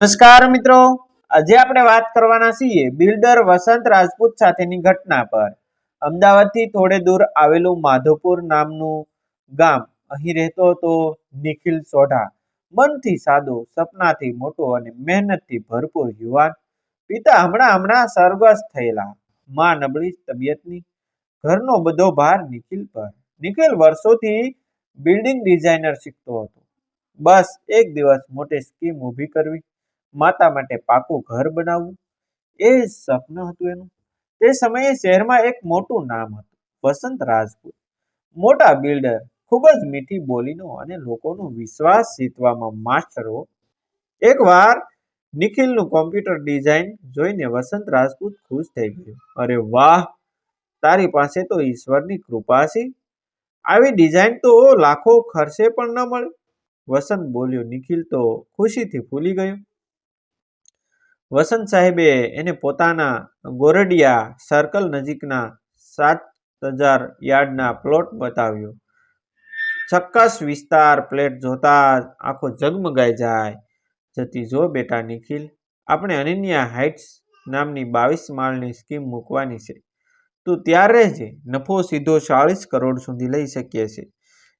નમસ્કાર મિત્રો. આજે આપણે વાત કરવાના છીએ બિલ્ડર વસંત રાજપૂત સાથેની ઘટના પર. અમદાવાદથી થોડે દૂર આવેલું માધોપુર નામનું ગામ. અહીં રહેતો હતો નિખિલ સોઢા. મનથી સાદો, સપનાથી મોટો અને મહેનતથી ભરપૂર યુવાન. પિતા હમણાં હમણાં સ્વર્ગસ્થ થયેલા. માં નબળી તબિયતની. ઘરનો બધો ભાર નિખિલ પર. નિખિલ વર્ષોથી બિલ્ડિંગ ડિઝાઇનર શીખતો હતો. બસ એક દિવસ મોટી સ્કીમ ઊભી કરવી. માતા માટે પાકું ઘર બનાવવું. એ સપનું હતું એનું. તે સમયે શહેરમાં એક મોટું નામ હતું, વસંત રાજપૂત. મોટા બિલ્ડર, ખૂબ જ મીઠી બોલીનો અને લોકોનો વિશ્વાસ જીતવામાં માસ્ટરો. એકવાર નિખિલનું કોમ્પ્યુટર ડિઝાઇન જોઈને વસંત રાજપૂત ખુશ થઈ ગયો. અરે વાહ! તારી પાસે તો ઈશ્વરની કૃપા છે. આવી ડિઝાઇન તો લાખો ખર્ચે પણ ન મળે. વસંત બોલ્યો, નિખિલ, તો ખુશીથી ફૂલી ગયો. વસંત સાહેબે એને પોતાના ગોરડિયા સર્કલ નજીકના સાત હજાર યાર્ડના પ્લોટ બતાવ્યો. ચોક્કસ વિસ્તાર પ્લેટ જોતા આંખો ઝગમગાઈ જાય. જતી જો બેટા નિખિલ, આપણે અનન્યા હાઇટ્સ નામની બાવીસ માળની સ્કીમ મૂકવાની છે. તું ત્યારે જ નફો સીધો ચાળીસ કરોડ સુધી લઈ શકીએ છે.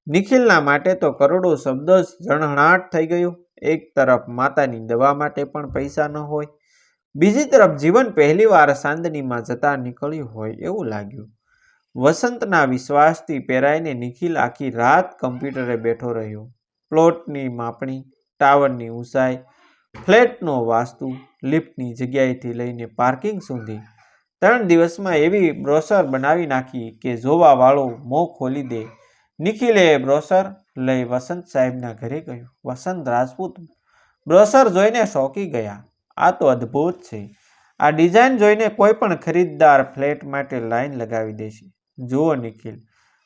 નિખિલના માટે તો કરોડો શબ્દો જણહણાટ થઈ ગયો. એક તરફ માતાની દવા માટે પણ પૈસા ન હોય, બીજી તરફ જીવન પહેલીવાર સાંદનીમાં જતા નીકળ્યું હોય એવું લાગ્યું. વસંતના વિશ્વાસથી પહેરાઈને નિખિલ આખી રાત કમ્પ્યુટરે બેઠો રહ્યો. પ્લોટની માપણી, ટાવરની ઊંચાઈ, ફ્લેટનો વાસ્તુ, લિફ્ટની જગ્યાએથી લઈને પાર્કિંગ સુધી, ત્રણ દિવસમાં એવી બ્રોશર બનાવી નાખી કે જોવાવાળો મોં ખોલી દે. નિખિલે બ્રોશર લઈ વસંત સાહેબના ઘરે ગયો. વસંત રાજપૂત બ્રોશર જોઈને શોકી ગયા. આ તો અદ્ભુત છે. આ ડિઝાઇન જોઈને કોઈ પણ ખરીદદાર ફ્લેટ માટે લાઈન લગાવી દેશે. જુઓ નિખિલ,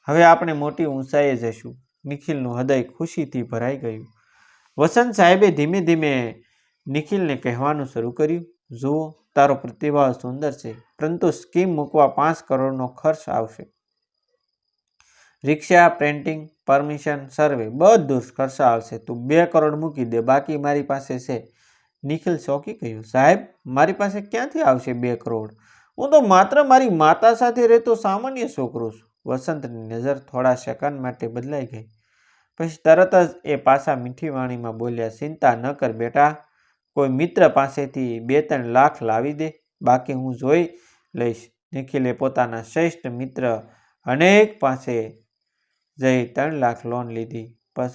હવે આપણે મોટી ઊંચાઈએ જશું નિખિલનું હૃદય ખુશીથી ભરાઈ ગયું. વસંત સાહેબે ધીમે ધીમે નિખિલને કહેવાનું શરૂ કર્યું. જુઓ, તારો પ્રતિભાવ સુંદર છે, પરંતુ સ્કીમ મૂકવા પાંચ કરોડનો ખર્ચ આવશે. રિક્ષા, પ્રિન્ટિંગ, પરમિશન, સર્વે બધું ખર્ચ આવશે. તું બે કરોડ મૂકી દે, બાકી મારી પાસે છે. નિખિલ શોકી કહ્યું, સાહેબ, મારી પાસે ક્યાંથી આવશે બે કરોડ? હું તો માત્ર મારી માતા સાથે રહેતો સામાન્ય છોકરો છું. વસંતની નજર થોડા સેકન્ડ માટે બદલાઈ ગઈ. પછી તરત જ એ પાછા મીઠી વાણીમાં બોલ્યા, ચિંતા ન કર બેટા, કોઈ મિત્ર પાસેથી બે ત્રણ લાખ લાવી દે, બાકી હું જોઈ લઈશ. નિખિલે પોતાના શ્રેષ્ઠ મિત્ર અનેક પાસે જઈ ત્રણ લાખ લોન લીધી. બસ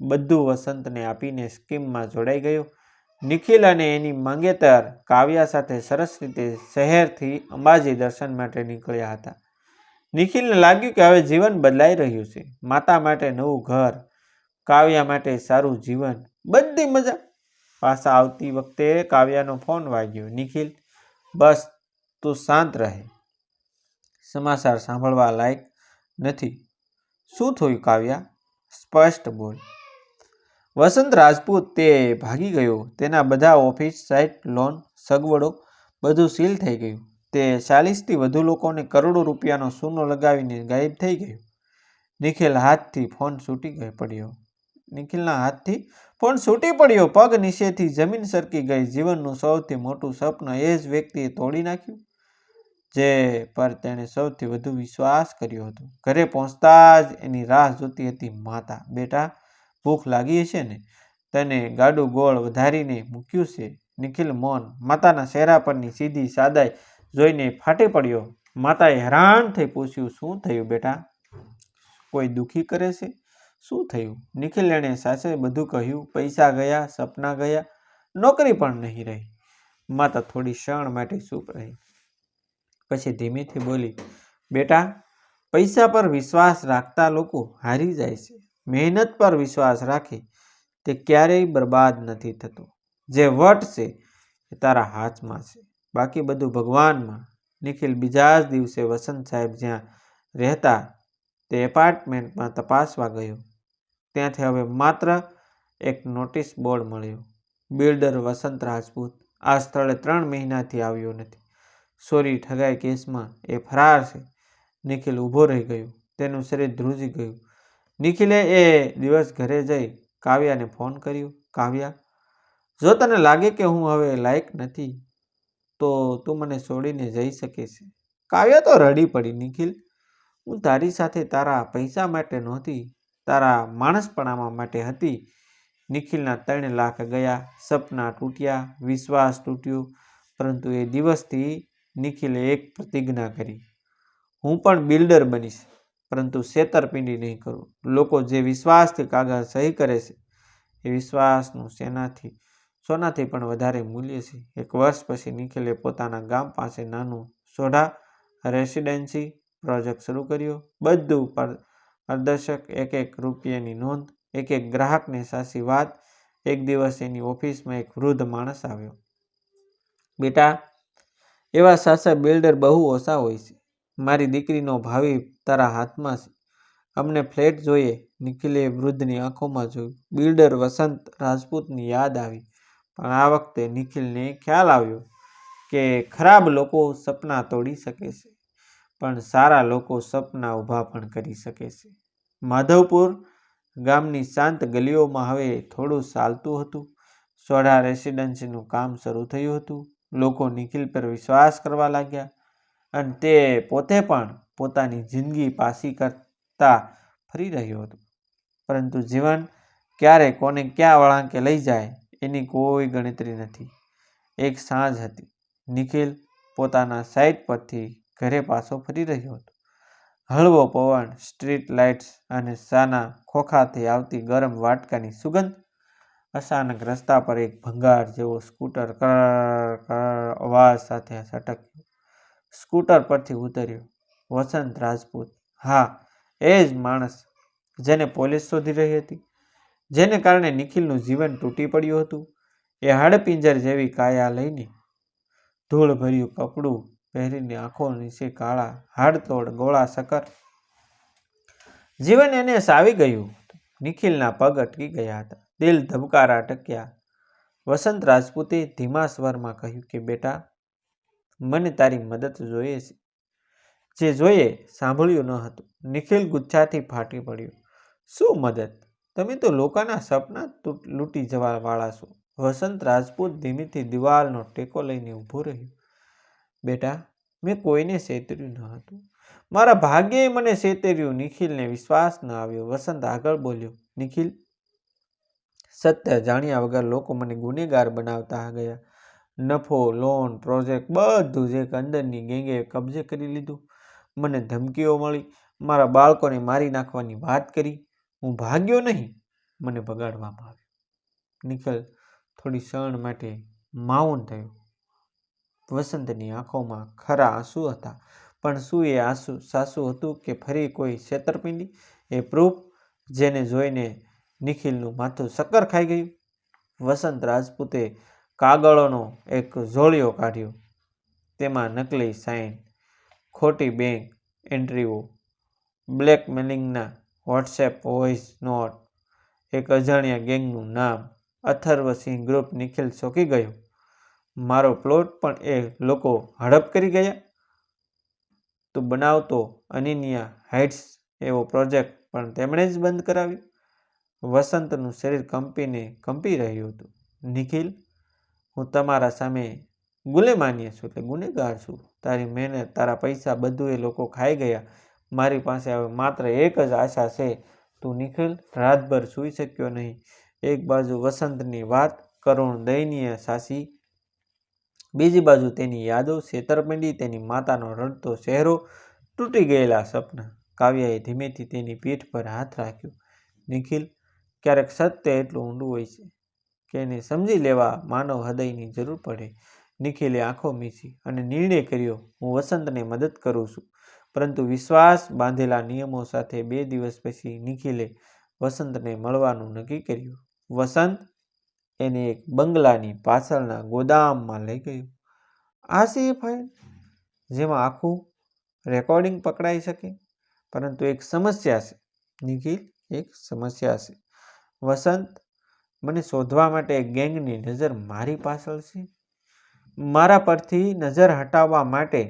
બધું વસંતને આપીને સ્કીમમાં જોડાઈ ગયો. નિખિલ અને એની મંગેતર કાવ્યા સાથે સરસ રીતે શહેરથી અંબાજી દર્શન માટે નીકળ્યા હતા. નિખિલને લાગ્યું કે હવે જીવન બદલાઈ રહ્યું છે. માતા માટે નવું ઘર, કાવ્યા માટે સારું જીવન, બધી મજા. પાછા આવતી વખતે કાવ્યાનો ફોન વાગ્યો. નિખિલ, બસ તું શાંત રહે. સમાચાર સાંભળવા લાયક નથી. શું થયું, કાવ્યા? સ્પષ્ટ બોલ. વસંત રાજપૂત તે ભાગી ગયો. તેના બધા ઓફિસ, સાઇટ, લોન, સગવડો બધું સીલ થઈ ગયું. તે ચાલીસથી વધુ લોકોને કરોડો રૂપિયાનો સૂનો લગાવીને ગાયબ થઈ ગયો. નિખિલ હાથથી ફોન છૂટી ગઈ પડ્યો. નિખિલના હાથથી ફોન છૂટી પડ્યો. પગ નીચેથી જમીન સરકી ગઈ. જીવનનું સૌથી મોટું સપનું એ જ વ્યક્તિએ તોડી નાખ્યું. જે પર તેણે સૌથી વધુ વિશ્વાસ કર્યો હતો. ઘરે પહોંચતા જ એની રાહ જોતી હતી માતા. બેટા, ભૂખ લાગી હશે ને? તને ગાડું ગોળ વધારીને મૂક્યું છે? નિખિલ મૌન. માતાના ચહેરા પરની સીધી સાદાઈ જોઈને ફાટી પડ્યો. માતાએ હેરાન થઈ પૂછ્યું, શું થયું બેટા? કોઈ દુઃખી કરે છે? શું થયું? નિખિલ એણે સાસે બધું કહ્યું. પૈસા ગયા, સપના ગયા. નોકરી પણ નહીં રહી. માતા થોડી ક્ષણ માટે ચૂપ રહી. પછી ધીમેથી બોલી, બેટા, પૈસા પર વિશ્વાસ રાખતા લોકો હારી જાય છે. મહેનત પર વિશ્વાસ રાખે તે ક્યારેય બરબાદ નથી થતો. જે વટ છે એ તારા હાથમાં છે. બાકી બધું ભગવાનમાં. નિખિલ બીજા જ દિવસે વસંત સાહેબ જ્યાં રહેતા તે એપાર્ટમેન્ટમાં તપાસવા ગયો. ત્યાંથી હવે માત્ર એક નોટિસ બોર્ડ મળ્યો. બિલ્ડર વસંત રાજપૂત. આ સ્થળે ત્રણ મહિનાથી આવ્યો નથી. સોરી ઠગાઈ કેસમાં એ ફરાર છે. નિખિલ ઊભો રહી ગયો. તેનું શરીર ધ્રુજી ગયું. નિખિલે એ દિવસ ઘરે જઈ કાવ્યાને ફોન કર્યો, કાવ્યા, જો તને લાગે કે હું હવે લાયક નથી, તો તું મને છોડીને જઈ શકે છે કાવ્યા તો રડી પડી. નિખિલ, હું તારી સાથે તારા પૈસા માટે નહોતી, તારા માણસપણામાં માટે હતી. નિખિલના ત્રણ લાખ ગયા, સપના તૂટ્યા, વિશ્વાસ તૂટ્યો, પરંતુ એ દિવસથી નિખિલે એક પ્રતિજ્ઞા કરી, હું પણ બિલ્ડર બનીશ, પરંતુ છેતરપિંડી નહીં કરું. લોકો જે વિશ્વાસથી કાગળ સહી કરે છે, એ વિશ્વાસનું સેનાથી સોનાથી પણ વધારે મૂલ્ય છે. એક વર્ષ પછી નિખિલે પોતાના ગામ પાસે નાનું સોઢા રેસિડેન્સી પ્રોજેક્ટ શરૂ કર્યો. બધું પર, પારદર્શક એક એક રૂપિયાની નોંધ, એક એક ગ્રાહકને સાચી વાત, એક દિવસ એની ઓફિસમાં એક વૃદ્ધ માણસ આવ્યો. બેટા એવા સાસા બિલ્ડર બહુ ઓછા હોય છે. મારી દીકરીનો ભાવિ તારા હાથમાં છે. અમને ફ્લેટ જોઈએ, નિખિલે વૃદ્ધની આંખોમાં જોયું. બિલ્ડર વસંત રાજપૂતની યાદ આવી, પણ આ વખતે નિખિલને ખ્યાલ આવ્યો કે ખરાબ લોકો સપના તોડી શકે છે, પણ સારા લોકો સપના ઊભા પણ કરી શકે છે. માધવપુર ગામની શાંત ગલીઓમાં હવે થોડું ચાલતું હતું. સોઢા રેસિડેન્સીનું કામ શરૂ થયું હતું. લોકો નિખિલ પર વિશ્વાસ કરવા લાગ્યા અને તે પોતે પણ પોતાની જિંદગી પાસી કરતા ફરી રહ્યો હતો. પરંતુ જીવન ક્યારે કોને ક્યાં વળાંકે લઈ જાય એની કોઈ ગણતરી નથી. એક સાંજ હતી. નિખિલ પોતાના સાઇટ પરથી ઘરે પાછો ફરી રહ્યો હતો. હળવો પવન, સ્ટ્રીટ લાઇટ્સ અને સાના ખોખાથી આવતી ગરમ વાટકાની સુગંધ અચાનક રસ્તા પર એક ભંગાર જેવો સ્કૂટર કર અવાજ સાથે સટક્યો. સ્કૂટર પરથી ઉતર્યો. વસંત રાજપૂત. હા, એ જ માણસ જેને પોલીસ શોધી રહી હતી. જેને કારણે નિખિલનું જીવન તૂટી પડ્યું હતું. એ હાડપિંજર જેવી કાયા લઈને ધૂળ ભર્યું કપડું પહેરીને આંખો નીચે કાળા હાડતોડ ગોળા સકર. જીવન એને સાવી ગયું. નિખિલના પગ અટકી ગયા હતા. દિલ ધબકારા અટક્યા વસંત રાજપૂતે ધીમા સ્વરમાં કહ્યું કે, બેટા, મને તારી મદદ જોઈએ છે. જે જોઈએ સાંભળ્યું ન હતું. નિખિલ ગુચ્છાથી ફાટી પડ્યું. શું મદદ? તમે તો લોકોના સપના લૂંટી જવા વાળા છો. વસંત રાજપૂત ધીમેથી દિવાલનો ટેકો લઈને ઊભો રહ્યો. બેટા, મેં કોઈને છેતર્યું ન હતું. મારા ભાગ્યે મને છેતર્યું નિખિલને વિશ્વાસ ન આવ્યો. વસંત આગળ બોલ્યો, નિખિલ સત્ય જાણ્યા વગર લોકો મને ગુનેગાર બનાવતા ગયા. નફો લોન પ્રોજેક્ટ બધું જ એક અંદરની ગેંગે કબજે કરી લીધું. મને ધમકીઓ મળી. મારા બાળકોને મારી નાખવાની વાત કરી. હું ભાગ્યો નહીં. મને ભગાડવામાં આવ્યો. નિખિલ થોડી ક્ષણ માટે માઉન થયો. વસંતની આંખોમાં ખરા આંસુ હતા. પણ શું એ આંસુ, સાસુ હતું કે ફરી કોઈ છેતરપિંડી? એ પ્રૂફ જેને જોઈને નિખિલનું માથું શક્કર ખાઈ ગયું. વસંત રાજપૂતે કાગળોનો એક ઝોળિયો કાઢ્યો. તેમાં નકલી સાઇન ખોટી બેંક એન્ટ્રીઓ, બ્લેકમેલિંગના વોટ્સએપ વોઇસ નોટ, એક અજાણ્યા ગેંગનું નામ, અથર્વસિંહ ગ્રુપ નિખિલ ચોકી ગયો. મારો પ્લોટ પણ એ લોકો હડપ કરી ગયા. તો બનાવતો અનિનિયા હાઇટ્સ એવો પ્રોજેક્ટ પણ તેમણે જ બંધ કરાવ્યો. વસંતનું શરીર કંપીને કંપી રહ્યું હતું. નિખિલ, હું તમારા સામે ગુલે માન્ય છું એટલે ગુનેગાર છું. તારી મહેનત, તારા પૈસા બધું એ લોકો ખાઈ ગયા. મારી પાસે હવે માત્ર એક જ આશા છે. તું નિખિલ, રાતભર સૂઈ શક્યો નહીં. એક બાજુ વસંતની વાત, કરુણ દયનીય સાસી. બીજી બાજુ તેની યાદો, છેતરપિંડી, તેની માતાનો રડતો ચહેરો, તૂટી ગયેલા સપના કાવ્યાએ ધીમેથી તેની પીઠ પર હાથ રાખ્યો. નિખિલ ક્યારેક સત્ય એટલું ઊંડું હોય છે કે એને સમજી લેવા માનવ હૃદયની જરૂર પડે. નિખિલે આંખો મીચી અને નિર્ણય કર્યો, હું વસંતને મદદ કરું છું. પરંતુ વિશ્વાસ બાંધેલા નિયમો સાથે બે દિવસ પછી નિખિલે વસંતને મળવાનું નક્કી કર્યું. વસંત એને એક બંગલાની પાછળના ગોદામમાં લઈ ગયો. આ સી ફાઇલ જેમાં આખું રેકોર્ડિંગ પકડાઈ શકે? પરંતુ એક સમસ્યા છે. નિખિલ, એક સમસ્યા છે. વસંત, મને શોધવા માટે ગેંગની નજર મારી પાછળ છે. મારા પરથી નજર હટાવવા માટે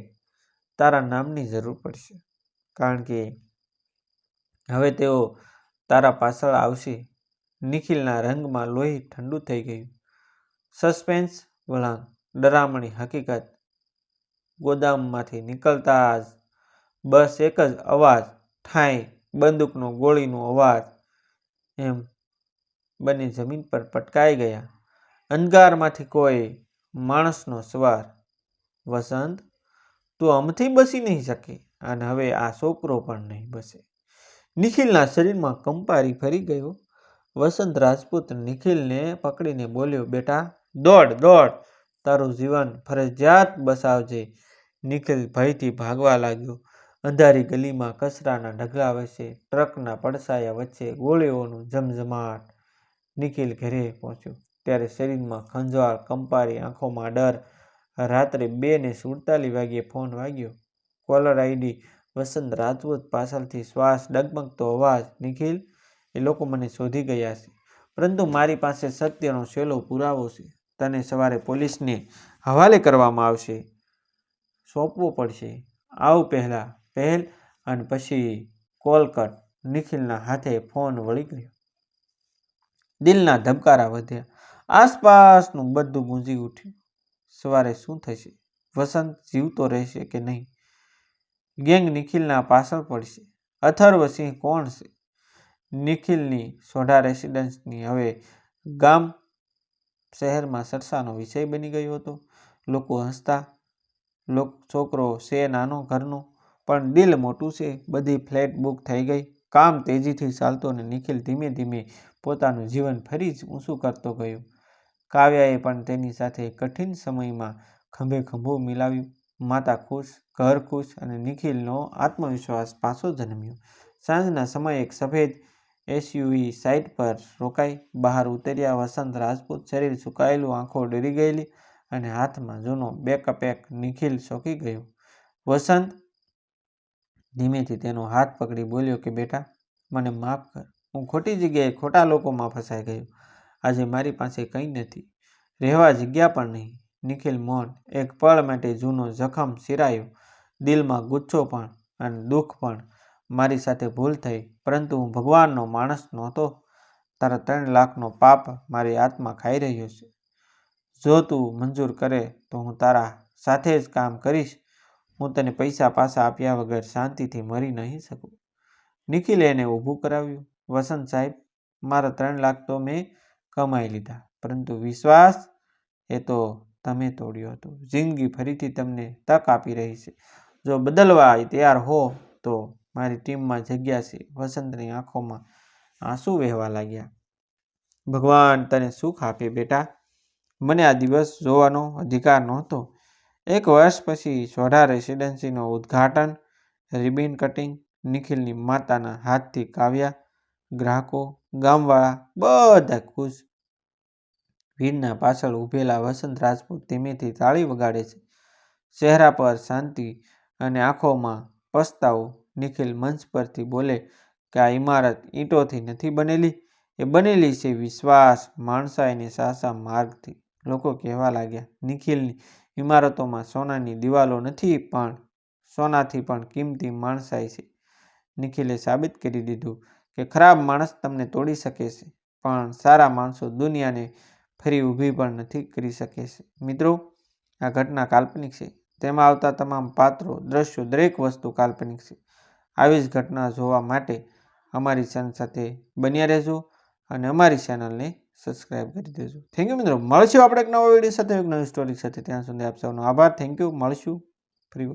તારા નામની જરૂર પડશે, કારણ કે હવે તેઓ તારા પાછળ આવશે. નિખિલના રંગમાં લોહી ઠંડુ થઈ ગયું. સસ્પેન્સ, વળાંક, ડરામણી હકીકત, ગોદામમાંથી નીકળતા જ બસ એક જ અવાજ, ઠાંય, બંદૂકનો ગોળીનો અવાજ, એમ બંને જમીન પર પટકાઈ ગયા. અંધકારમાંથી કોઈ માણસનો સવાર, વસંત, તું અમથી બસી નહીં શકે અને હવે આ છોકરો પણ નહીં બસે. નિખિલના શરીરમાં કંપારી ફરી ગયો. વસંત રાજપૂત નિખિલને પકડીને બોલ્યો, બેટા, દોડ દોડ, તારું જીવન ફરજિયાત બસાવજે. નિખિલ ભયથી ભાગવા લાગ્યો. અંધારી ગલીમાં કચરાના ઢગલા વચ્ચે, ટ્રકના પડસાયા વચ્ચે ગોળીઓનું જમજમાટ નિખિલ ઘરે પહોંચ્યો. ત્યારે શરીરમાં ખંજવાળ, કંપારી, આંખોમાં ડર. રાત્રે બે ને સુડતાલીસ વાગ્યે ફોન વાગ્યો. કોલર આઈડી વસંત રાજપૂત પાછળથી શ્વાસ ડગમગતો અવાજ, નિખિલ, એ લોકો મને શોધી ગયા છે. પરંતુ મારી પાસે સત્યનો છેલ્લો પુરાવો છે. તને સવારે પોલીસને હવાલે કરવામાં આવશે. સોંપવો પડશે. આવ પહેલાં, પહેલ, અને પછી કોલ કટ નિખિલના હાથે ફોન વળી ગયો દિલના ધબકારા વધ્યા. આસપાસનું બધું ગુંજી ઉઠ્યું. સવારે શું થશે? વસંત જીવતો રહેશે કે નહીં? ગેંગ નિખિલના પાછળ પડશે. અથર્વ સિંહ કોણ છે? નિખિલની સોઢા રેસિડન્સની હવે ગામ શહેરમાં સરસાનો વિષય બની ગયો હતો. લોકો હસતા, લોક છોકરો છે નાનો ઘરનો, પણ દિલ મોટું છે. બધી ફ્લેટ બુક થઈ ગઈ. કામ તેજીથી ચાલતો અને નિખિલ ધીમે ધીમે પોતાનું જીવન ફરી જ ઊંચું કરતો ગયો. કાવ્યાએ પણ તેની સાથે કઠિન સમયમાં ખંભે ખંભો મિલાવ્યું માતા ખુશ, ઘર ખુશ અને નિખિલનો આત્મવિશ્વાસ પાછો જન્મ્યો. સાંજના સમયે એક સફેદ એસયુવી સાઇટ પર રોકાઈ બહાર ઉતર્યા. વસંત રાજપૂત શરીર સુકાયેલું આંખો ડરી ગયેલી અને હાથમાં જૂનો બેકઅપેક નિખિલ ચોંકી ગયો. વસંત ધીમેથી તેનો હાથ પકડી બોલ્યો કે, બેટા, મને માફ કર. હું ખોટી જગ્યાએ ખોટા લોકોમાં ફસાઈ ગયો. આજે મારી પાસે કંઈ નથી. રહેવા જગ્યા પણ નહીં. નિખિલ મૌન એક પળ માટે જૂનો જખમ સિરાયો, દિલમાં ગુચ્છો પણ અને દુઃખ પણ મારી સાથે ભૂલ થઈ, પરંતુ હું ભગવાનનો માણસ નહોતો. તારા ત્રણ લાખનો પાપ મારી આત્મા ખાઈ રહ્યો છે. જો તું મંજૂર કરે તો હું તારા સાથે જ કામ કરીશ. હું તને પૈસા પાછા આપ્યા વગર શાંતિથી મરી નહીં શકું. નિખિલે એને ઊભું કરાવ્યું. વસંત સાહેબ, મારા ત્રણ લાખ તો મેં કમાઈ લીધા. પરંતુ વિશ્વાસ, એ તો તમે તોડ્યો હતો. જિંદગી ફરીથી તમને તક આપી રહી છે. જો બદલવા તૈયાર હો, તો મારી ટીમમાં જગ્યા છે. વસંતની આંખોમાં આંસુ વહેવા લાગ્યા. ભગવાન તને સુખ આપે બેટા. મને આ દિવસ જોવાનો અધિકાર નહોતો. એક વર્ષ પછી સોઢા રેસિડેન્સીનું ઉદ્ઘાટન, રિબિન કટિંગ, નિખિલની માતાના હાથથી કાવ્યા ગ્રાહકો, ગામવાળા બધા ખુશ. ભીડના પાછળ ઊભેલા વસંત રાજપૂત ધીમેથી તાળી વગાડે છે. ચહેરા પર શાંતિ અને આંખોમાં પસ્તાવો. નિખિલ મંચ પરથી બોલે, કે આ ઇમારત ઈંટોથી નથી બનેલી? એ બનેલી છે વિશ્વાસ માણસાઈને સાસા માર્ગથી. લોકો કહેવા લાગ્યા, નિખિલની ઇમારતોમાં સોનાની દિવાલો નથી, પણ સોનાથી પણ કિંમતી માણસાઈ છે. નિખિલે સાબિત કરી દીધું કે ખરાબ માણસ તમને તોડી શકે છે, પણ સારા માણસો દુનિયાને ફરી ઊભી પણ નથી કરી શકે છે. મિત્રો, આ ઘટના કાલ્પનિક છે. તેમાં આવતા તમામ પાત્રો, દ્રશ્યો, દરેક વસ્તુ કાલ્પનિક છે. આવી જ ઘટના જોવા માટે અમારી ચેનલ સાથે બન્યા રહેજો અને અમારી ચેનલને સબસ્ક્રાઈબ કરી દેજો. થેન્ક યુ મિત્રો. મળશું આપણે એક નવા વીડિયો સાથે, એક નવી સ્ટોરી સાથે. ત્યાં સુધી આપ સૌનો આભાર. થેન્ક યુ મળશું. ફરી